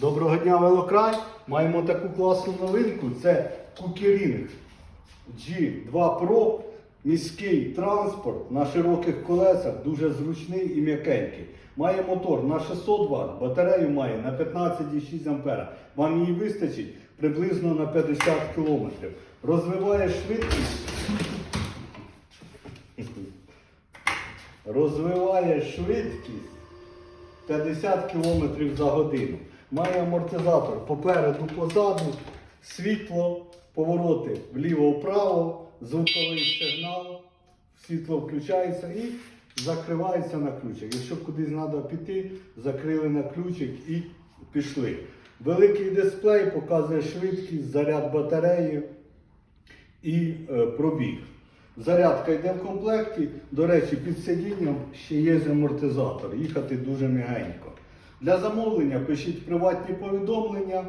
Доброго дня, велокрай! Маємо таку класну новинку. Це Кукерінг G2 Pro. Міський транспорт на широких колесах, дуже зручний і м'якенький. Має мотор на 600 Вт, батарею має на 15,6 А. Вам її вистачить приблизно на 50 км. Розвиває швидкість. Розвиває швидкість 50 км за годину. Має амортизатор попереду, позаду, світло, повороти вліво-вправо, звуковий сигнал, світло включається і закривається на ключик. Якщо кудись треба піти, закрили на ключик і пішли. Великий дисплей показує швидкість, заряд батареї і е, пробіг. Зарядка йде в комплекті. До речі, під сидінням ще є амортизатор. Їхати дуже м'ягенько. Для замовлення пишіть приватні повідомлення